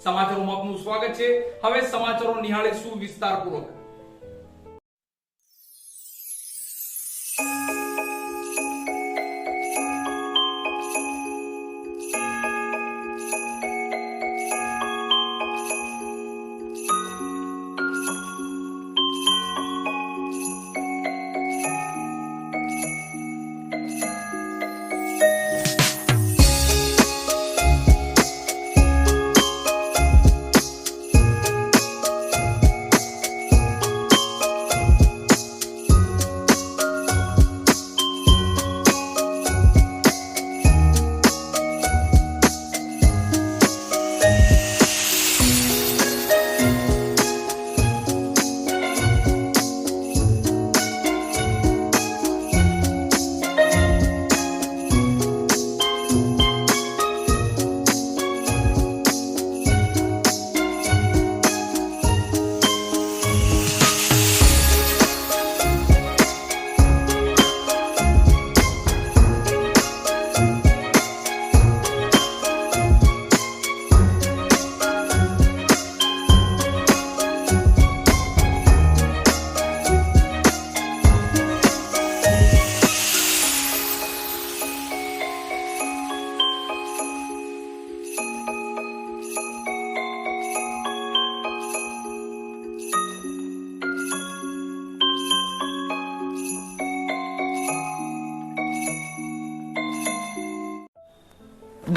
સમાચારોમાં આપનું સ્વાગત છે. હવે સમાચારો નિહાળીશું વિસ્તારપૂર્વક?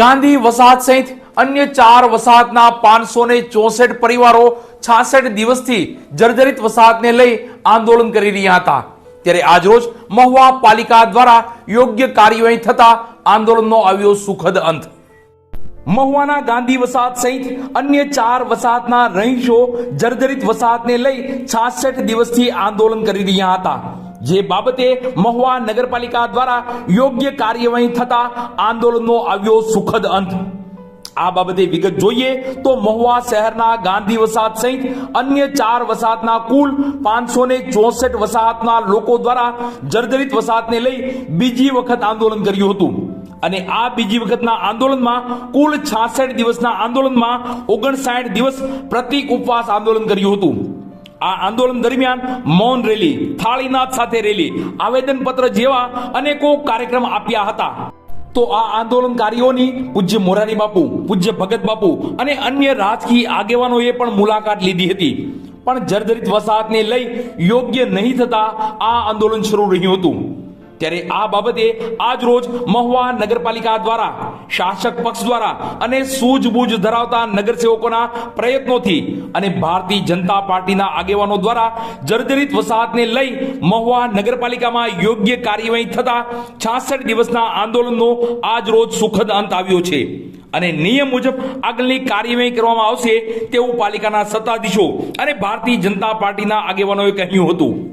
ગાંધી વસાહત સહિત અન્ય ચાર વસાહતના પાંચસો ને ચોસઠ પરિવારો છાસઠ દિવસથી જર્જરિત વસાહતને લઈ આંદોલન કરી રહ્યા હતા. ત્યારે આજરોજ મહુવા પાલિકા દ્વારા યોગ્ય કાર્યવાહી થતા આંદોલનનો આવ્યો સુખદ અંત. મહુવાના ગાંધી વસાહત સહિત અન્ય ચાર વસાહતના રહીશો જર્જરિત વસાહતને લઈ છાસઠ દિવસથી આંદોલન કરી રહ્યા હતા. જે બાબતે મહુવા નગરપાલિકા દ્વારા યોગ્ય કાર્યવાહી થતા આંદોલનનો આવ્યો સુખદ અંત. આ બાબતે વિગત જોઈએ તો મહુવા શહેરના ગાંધી વસાહત સહિત અન્ય ચાર વસાહતના કુલ પાંચસો ને ચોસઠ વસાહતના લોકો દ્વારા જર્જરિત વસાહતને લઈ બીજી વખત આંદોલન કર્યું હતું. અને આ બીજી વખતના આંદોલનમાં કુલ છાસઠ દિવસના આંદોલનમાં ઓગણસાઠ દિવસ પ્રતિક ઉપવાસ આંદોલન કર્યું હતું. આ આંદોલન દરમિયાન મૌન રેલી, થાળીનાથ સાથે રેલી આવેદન પત્ર જેવા અનેકો કાર્યક્રમ આપ્યા હતા. તો આ આંદોલનકારીઓની પૂજ્ય મોરારી બાપુ, પૂજ્ય ભગત બાપુ અને અન્ય રાજકીય આગેવાનોએ પણ મુલાકાત લીધી હતી. પણ જર્જરિત વસાહતને લઈ યોગ્ય નહીં થતા આ આંદોલન શરૂ રહ્યું હતું. ત્યારે આ બાબતે આજ રોજ મહુવા નગરપાલિકા દ્વારા, શાસક પક્ષ દ્વારા અને સૂઝબૂઝ ધરાવતા નગરસેવકોના પ્રયત્નોથી અને ભારતીય જનતા પાર્ટીના આગેવાનો દ્વારા જર્જરિત વસાહતને લઈ મહુવા નગરપાલિકામાં યોગ્ય કાર્યવાહી થતા છાસઠ દિવસના આંદોલનનો આજ રોજ સુખદ અંત આવ્યો છે. અને નિયમ મુજબ આગળની કાર્યવાહી કરવામાં આવશે તેવું પાલિકાના સત્તાધીશો અને ભારતીય જનતા પાર્ટીના આગેવાનોએ કહ્યું હતું.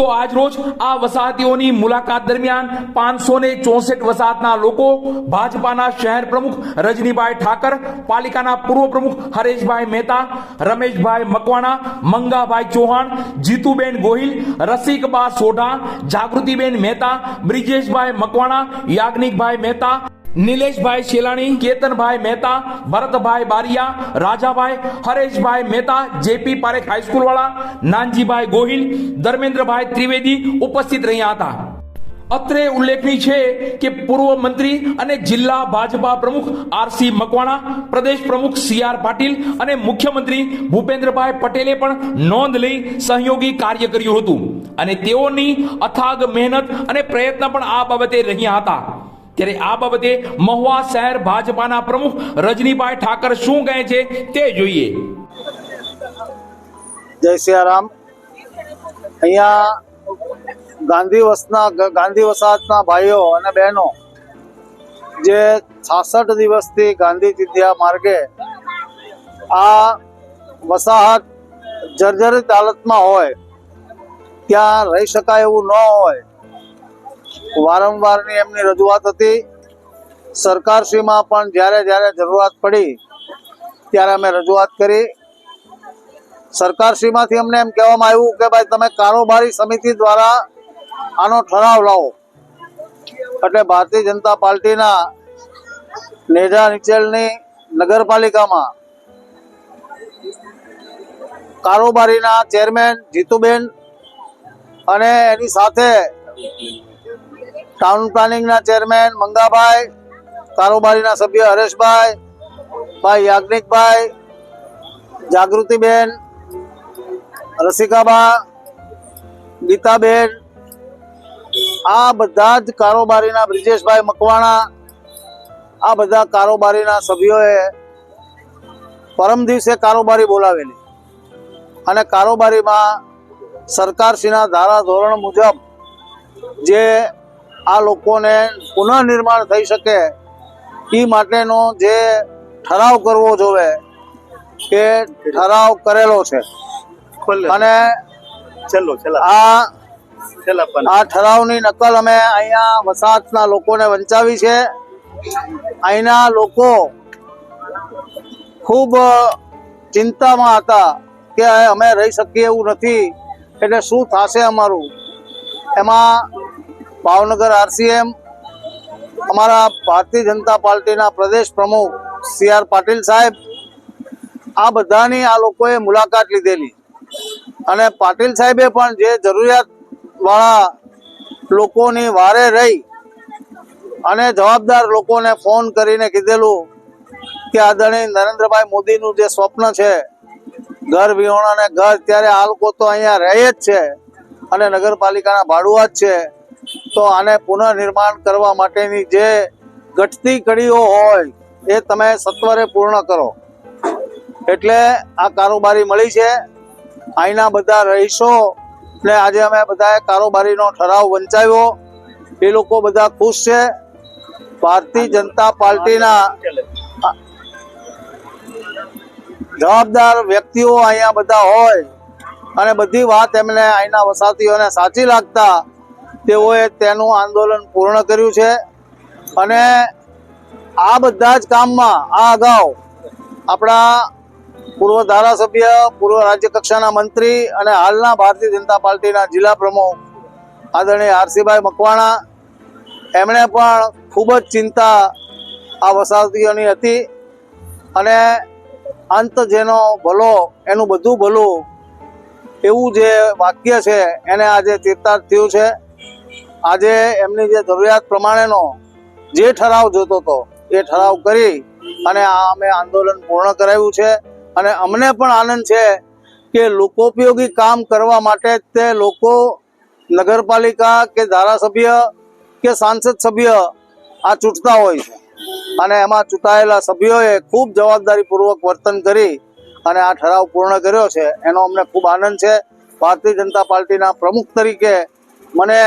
તો આજ રોજ આ વસાહતીઓની મુલાકાત દરમિયાન પાંચસો ને ચોસઠ વસાહતના લોકો, ભાજપાના શહેર પ્રમુખ રજનીભાઈ ઠાકર, પાલિકાના પૂર્વ પ્રમુખ Hareshbhai Mehta, Rameshbhai Makwana, Mangabhai Chauhan, Jituben Gohil, Rasikba Sodha, Jagritiben Mehta, Brijeshbhai Makwana, Yagnikbhai Mehta Nileshbhai Shelani, Ketanbhai Mehta, Bharatbhai Bariya, Rajabhai, Hareshbhai Mehta, JP Parekh high school વાળા નાનજીભાઈ ગોહિલ, ધર્મેન્દ્રભાઈ ત્રિવેદી ઉપસ્થિત રહ્યા હતા. અત્રે ઉલ્લેખનીય છે કે પૂર્વ મંત્રી અને જિલ્લા ભાજપા પ્રમુખ આરસી મકવાણા, પ્રદેશ પ્રમુખ સી આર પાટીલ અને મુખ્યમંત્રી ભૂપેન્દ્રભાઈ પટેલે પણ નોંધ લઈ સહયોગી કાર્ય કર્યું હતું. અને તેઓની અથાગ મહેનત અને પ્રયત્ન પણ આ બાબતે રહ્યા હતા. ત્યારે આ બાબતે મહુવા શહેર ભાજપાના પ્રમુખ રજનીભાઈ ઠાકર શું કહે છે તે જોઈએ. જય સિયારામ. અહીંયા ગાંધી વસના, ગાંધી વસાહતના ભાઈઓ અને બહેનો જે છાસઠ દિવસથી ગાંધી ચિંધ્યા માર્ગે આ વસાહત જર્જરિત હાલતમાં હોય, ત્યાં રહી શકાય એવું ન હોય વારંવારની એમની રજૂઆત હતી. સરકારશ્રીમાં પણ જ્યારે જ્યારે જરૂરિયાત પડી, ત્યારે અમે રજૂઆત કરી. સરકારશ્રીમાંથી અમને એમ કહેવામાં આવ્યું કે ભાઈ તમે કારોબારી સમિતિ દ્વારા આનો ઠરાવ લાવો. એટલે ભારતીય જનતા પાર્ટીના નેજા નીચેલની નગરપાલિકામાં કારોબારીના ચેરમેન જીતુબેન અને એની સાથે ટાઉન પ્લાનિંગના ચેરમેન મંગાભાઈ, કારોબારીના સભ્ય હરેશભાઈ, ભાઈ યાજ્ઞિકભાઈ, જાગૃતિબેન, રસિકાબા, ગીતાબેન, આ બધા જ કારોબારીના બ્રિજેશભાઈ મકવાણા, આ બધા કારોબારીના સભ્યોએ પરમ દિવસે કારોબારી બોલાવેલી અને કારોબારીમાં સરકારશ્રીના ધારા ધોરણ મુજબ જે આ લોકોને પુનઃનિર્માણ થઈ શકે એ માટેનો જે ઠરાવ કરવો જોવે એ ઠરાવ કરેલો છે. અને છેલ્લો છેલ્લા. આ. આ ઠરાવની નકલ અમે અહીંયા વસાહતના લોકોને વંચાવી છે. અહીંના લોકો ખૂબ ચિંતામાં હતા કે અમે રહી શકીએ એવું નથી. એટલે શું થશે અમારું? એમાં ભાવનગર આરસીએમ, અમારા ભારતીય જનતા પાર્ટીના પ્રદેશ પ્રમુખ સી આર પાટીલ સાહેબ, આ બધાની આ લોકોએ મુલાકાત લીધેલી. અને પાટીલ સાહેબે પણ જે જરૂરિયાતવાળા લોકોની વારે રહી અને જવાબદાર લોકોને ફોન કરીને કીધેલું કે આદરણીય નરેન્દ્રભાઈ મોદીનું જે સ્વપ્ન છે, ઘર વિહોણા ને ઘર, ત્યારે આ લોકો તો અહીંયા રહે જ છે અને નગરપાલિકાના ભાડુઆ જ છે. તો આને પુનઃનિર્માણ કરવા માટેની જે ઘટતી કડીઓ હોય, એ તમે સત્વરે પૂર્ણ કરો. એટલે આ કારોબારી મળી છે. અહીંના બધા રહીશો ને આજે અમે બધાએ કારોબારીનો ઠરાવ વંચાવ્યો. એ લોકો બધા ખુશ છે. ભારતીય જનતા પાર્ટીના જવાબદાર વ્યક્તિઓ અહીંયા બધા હોય અને બધી વાત એમને અહીંના વસાતીઓને સાચી લાગતા તેઓએ તેનું આંદોલન પૂર્ણ કર્યું છે અને આ બધા જ કામમાં આ અગાઉ આપણા પૂર્વ ધારાસભ્ય, પૂર્વ રાજ્ય કક્ષાના મંત્રી અને હાલના ભારતીય જનતા પાર્ટીના જિલ્લા પ્રમુખ આદરણીય આરસીભાઈ મકવાણા, એમણે પણ ખૂબ જ ચિંતા આ વસાહતીઓની હતી અને અંત જેનો ભલો, એનું બધું ભલું એવું જે વાક્ય છે એને આજે ચિતાર્થ થયું છે. આજે એમની જે જરૂરિયાત પ્રમાણેનો જે ઠરાવ જોતો હતો, એ ઠરાવ કરી અને આ અમે આંદોલન પૂર્ણ કરાવ્યું છે. અને અમને પણ આનંદ છે કે લોકોપયોગી કામ કરવા માટે તે લોકો નગરપાલિકા કે ધારાસભ્ય કે સાંસદ સભ્ય આ ચૂંટતા હોય છે. અને એમાં ચૂંટાયેલા સભ્યોએ ખૂબ જવાબદારીપૂર્વક વર્તન કરી અને આ ઠરાવ પૂર્ણ કર્યો છે. એનો અમને ખૂબ આનંદ છે. ભારતીય જનતા પાર્ટીના પ્રમુખ તરીકે મને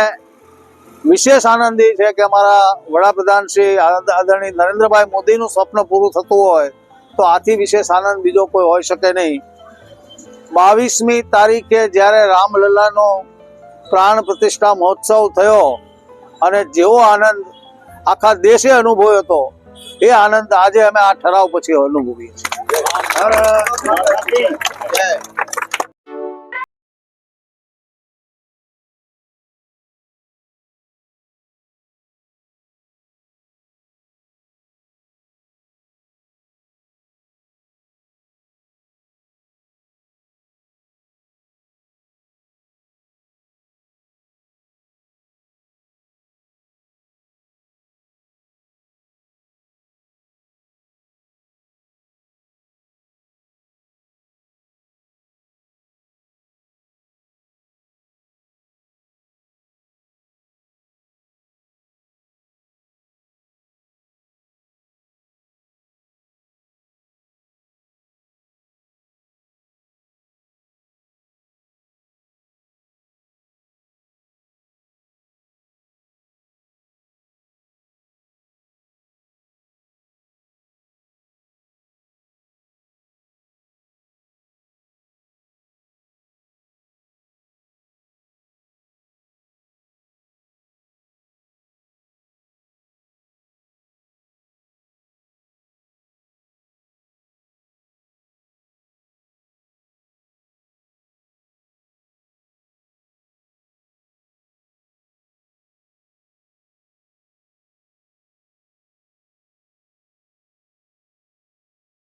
વિશેષ આનંદ એ છે કે અમારા વડાપ્રધાન શ્રી આદરણીય નરેન્દ્રભાઈ મોદીનું સ્વપ્ન પૂરું થતું હોય તો આથી વિશેષ આનંદ બીજો કોઈ હોઈ શકે નહીં. બાવીસમી તારીખે જ્યારે રામલલ્લાનો પ્રાણ પ્રતિષ્ઠા મહોત્સવ થયો અને જેવો આનંદ આખા દેશે અનુભવ્યો હતો, એ આનંદ આજે અમે આ ઠરાવ પછી અનુભવીએ છીએ.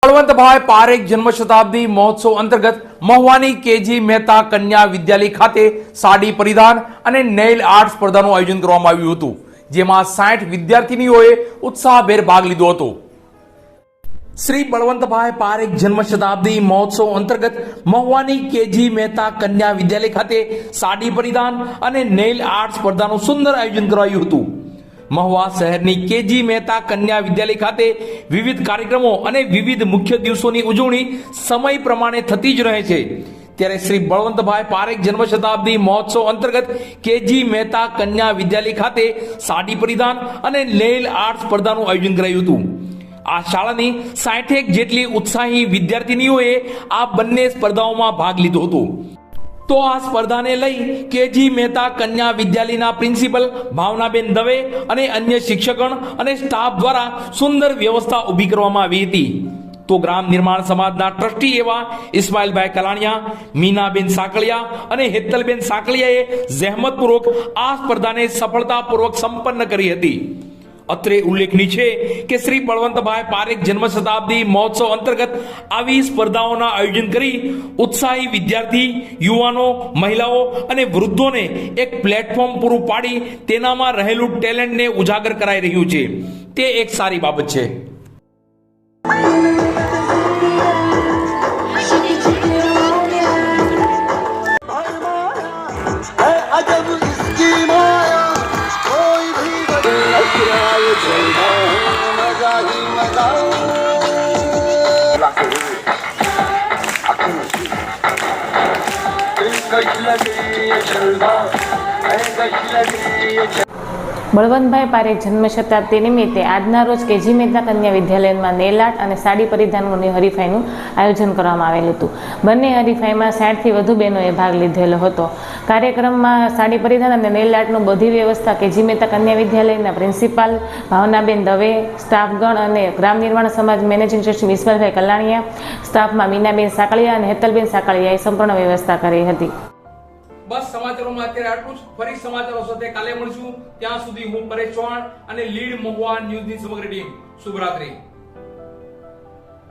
બળવંતભાઈ પારેખ જન્મ શતાબ્દી મહોત્સવ અંતર્ગત મહુવાની કેજી મહેતા કન્યા વિદ્યાલય ખાતે સાડી પરિધાન અને નેઇલ આર્ટ સ્પર્ધાનું આયોજન કરવામાં આવ્યું હતું, જેમાં સાઠ વિદ્યાર્થીનીઓએ ઉત્સાહભેર ભાગ લીધો હતો. શ્રી બળવંતભાઈ પારેખ જન્મ શતાબ્દી મહોત્સવ અંતર્ગત મહુવાની કેજી મહેતા કન્યા વિદ્યાલય ખાતે સાડી પરિધાન અને નેઇલ આર્ટ સ્પર્ધાનું સુંદર આયોજન કરાયું હતું. મહુવા શહેરની કેજી મહેતા કન્યા વિદ્યાલય ખાતે વિવિધ કાર્યક્રમો અને વિવિધ મુખ્ય દિવસોની ઉજવણી સમય પ્રમાણે થતી જ રહે છે. ત્યારે શ્રી બળવંતભાઈ પારેખ જન્મ શતાબ્દી મહોત્સવ અંતર્ગત કેજી મહેતા કન્યા વિદ્યાલય ખાતે સાડી પરિધાન અને નેઇલ આર્ટ સ્પર્ધાનું આયોજન કરાયું હતું. આ શાળાની સાઠેક જેટલી ઉત્સાહી વિદ્યાર્થીનીઓએ આ બંને સ્પર્ધાઓમાં ભાગ લીધો હતો. તો આ સ્પર્ધાને લઈ કેજી મહેતા કન્યા વિદ્યાલયના પ્રિન્સિપલ ભાવનાબેન દવે અને અન્ય શિક્ષકગણ અને સ્ટાફ દ્વારા સુંદર વ્યવસ્થા ઊભી કરવામાં આવી હતી. તો ગ્રામ નિર્માણ સમાજના ટ્રસ્ટી એવા ઇસ્માઇલભાઈ કલાણિયા, મીનાબેન સાકળિયા અને હેતલબેન સાકળિયાએ જહેમતપૂર્વક આ સ્પર્ધાને સફળતાપૂર્વક સંપન્ન કરી હતી. અત્રે ઉલ્લેખનીય છે કે શ્રી બળવંતભાઈ પારેખ જન્મ શતાબ્દી મહોત્સવ અંતર્ગત આવી સ્પર્ધાઓના આયોજન કરી ઉત્સાહી વિદ્યાર્થી, યુવાનો, મહિલાઓ અને વૃદ્ધોને એક પ્લેટફોર્મ પૂરું પાડી તેનામાં રહેલું ટેલેન્ટને ઉજાગર કરાઈ રહ્યું છે. તે એક સારી બાબત છે. બળવંતભાઈ પારેખ જન્મ શતાબ્દી નિમિત્તે આજના રોજ કેજી મહેતા કન્યા વિદ્યાલયમાં નેલાટ અને સાડી પરિધાનની હરીફાઈનું આયોજન કરવામાં આવેલું હતું. બંને હરીફાઈમાં સાઠથી વધુ બહેનોએ ભાગ લીધેલો હતો. કાર્યક્રમમાં સાડી પરિધાન અને નેલાટનું બધી વ્યવસ્થા કેજી મહેતા કન્યા વિદ્યાલયના પ્રિન્સિપાલ, ભાવનાબેન દવે, સ્ટાફગણ અને ગ્રામ નિર્માણ સમાજ મેનેજિંગ ટ્રસ્ટી વિશ્વાસભાઈ કલાણીયા, સ્ટાફમાં મીનાબેન સાકળિયા અને હેતલબેન સાકળિયાએ સંપૂર્ણ વ્યવસ્થા કરી હતી. બસ સમાચારોમાં અત્યારે આટલું જ. ફરી સમાચારો સાથે કાલે મળશું. ત્યાં સુધી હું પરેશ ચૌહાણ અને લીડ મહુવા ન્યૂઝની સમગ્ર ટીમ. શુભરાત્રી.